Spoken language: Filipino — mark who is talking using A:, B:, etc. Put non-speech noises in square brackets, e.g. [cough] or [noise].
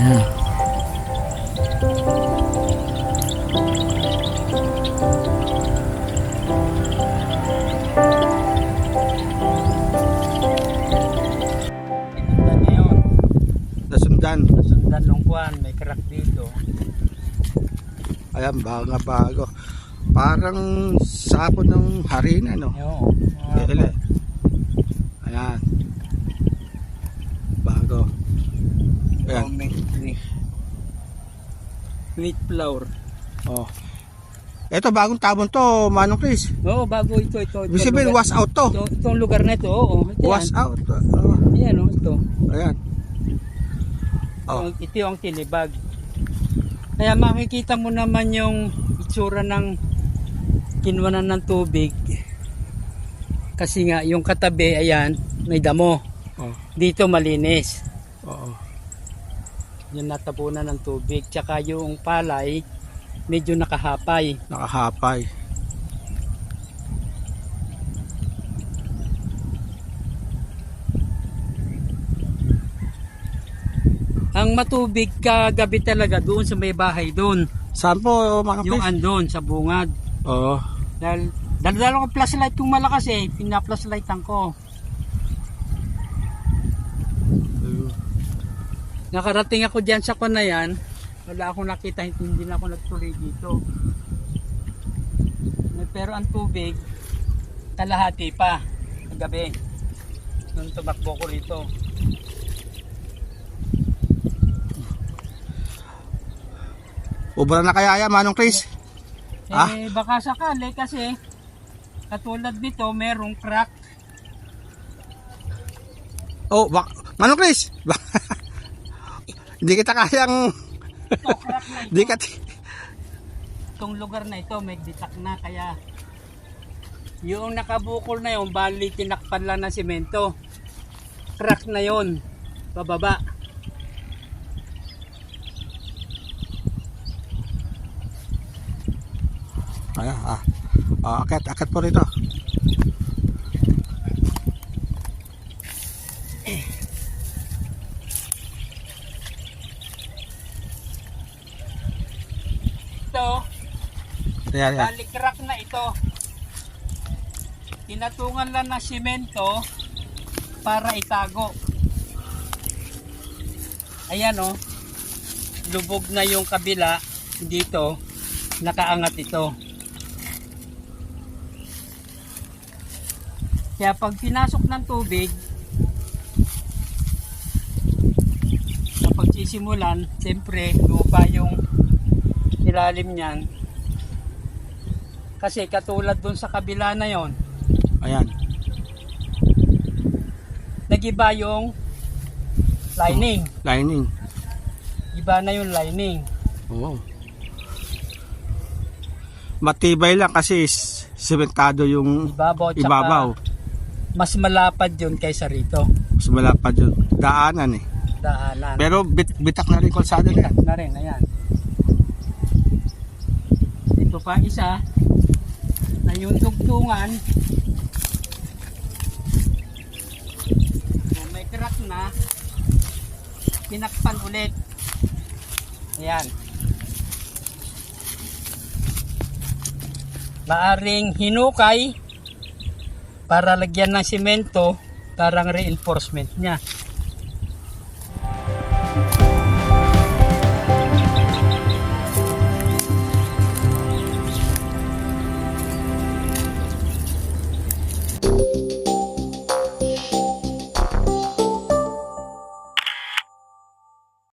A: Ayan.
B: Nasundan.
C: Nasundan nung kwan, may crack dito.
B: Ayan, bago bago. Parang sabon ng harina, no?
C: Oo.
B: Kele. Ayan. Bago. Ayan.
C: Wheat flour.
B: Oh. Ito, bagong tabon to, Manong Chris.
C: Oo, bago ito, ito. ito
B: Ibig sabihin,
C: lugar-
B: wash out to.
C: Ito, itong lugar na ito, oo. Ito
B: Wash
C: yan.
B: out. Oh,
C: Ayan, oh, ito.
B: ayan. Oh.
C: Ito, ito yung tinibag. Kaya makikita mo naman yung itsura ng kinwanan ng tubig. Kasi nga, yung katabi, ayan, may damo.
B: Oh.
C: Dito malinis.
B: Oo.
C: Yung natabunan ng tubig. Tsaka yung palay, medyo nakahapay.
B: Nakahapay.
C: Ang matubig kagabi talaga doon sa may bahay doon.
B: Saan po, mga
C: Yung andon sa bungad.
B: Oo.
C: Dahil dala-dala ko flashlight kung malakas eh. Pina-flashlightan ko. Nakarating ako diyan sa kwan na yan. Wala akong nakita, hindi na ako nagtuloy dito. Pero ang tubig, kalahati pa. Kagabi. Nung tumakbo ko rito.
B: Ubra na kaya yan, Manong Chris? Ah?
C: Eh, baka sakali kasi katulad nito, merong crack.
B: Oh, bak Manong Chris! [laughs] Hindi kita kayang... Hindi ka...
C: Itong lugar na ito, may bitak na. Kaya yung nakabukol na yun, bali tinakpan lang ng simento. Crack na yon pababa.
B: Ayan, ah. Ah, akit, akit po rito.
C: Ito,
B: Ayan, ayan.
C: bali crack na ito. Tinatungan lang ng simento para itago. Ayan oh. Lubog na yung kabila dito. Nakaangat ito. Kaya pag pinasok ng tubig, kapag sisimulan, siyempre, lupa yung ilalim niyan. Kasi katulad dun sa kabila na yon,
B: Ayan.
C: nagiba yung lining.
B: Lining.
C: Iba na yung lining.
B: Oo. Matibay lang kasi sementado yung
C: Ibabaw,
B: ibabaw.
C: mas malapad yun kaysa rito.
B: Mas malapad yun. Daanan eh.
C: Daanan.
B: Pero bit, bitak na rin kalsada na yan.
C: na rin, ayan. Ito pa isa na yung tugtungan kung may crack na pinakpan ulit. Ayan. Maaring hinukay para lagyan ng simento parang reinforcement niya.